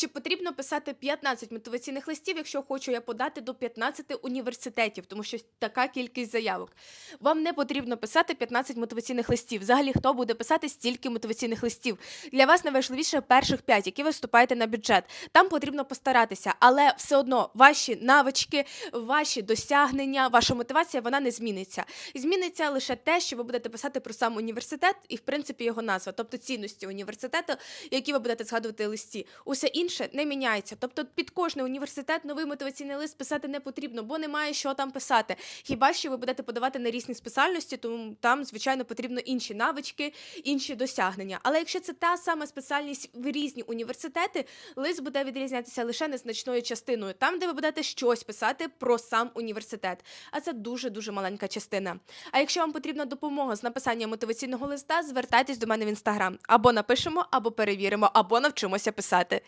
Чи потрібно писати 15 мотиваційних листів, якщо хочу я подати до 15 університетів, тому що така кількість заявок. Вам не потрібно писати 15 мотиваційних листів. Взагалі, хто буде писати стільки мотиваційних листів? Для вас найважливіше перших 5, які ви вступаєте на бюджет. Там потрібно постаратися, але все одно ваші навички, ваші досягнення, ваша мотивація вона не зміниться. Зміниться лише те, що ви будете писати про сам університет і, в принципі, його назва, тобто цінності університету, які ви будете згадувати листі. Усе інше не міняється. Тобто, під кожний університет новий мотиваційний лист писати не потрібно, бо немає що там писати. Хіба що ви будете подавати на різні спеціальності, тому там, звичайно, потрібно інші навички, інші досягнення. Але якщо це та сама спеціальність в різні університети, лист буде відрізнятися лише незначною частиною, там, де ви будете щось писати про сам університет. А це дуже дуже маленька частина. А якщо вам потрібна допомога з написанням мотиваційного листа, звертайтесь до мене в інстаграм. Або напишемо, або перевіримо, або навчимося писати.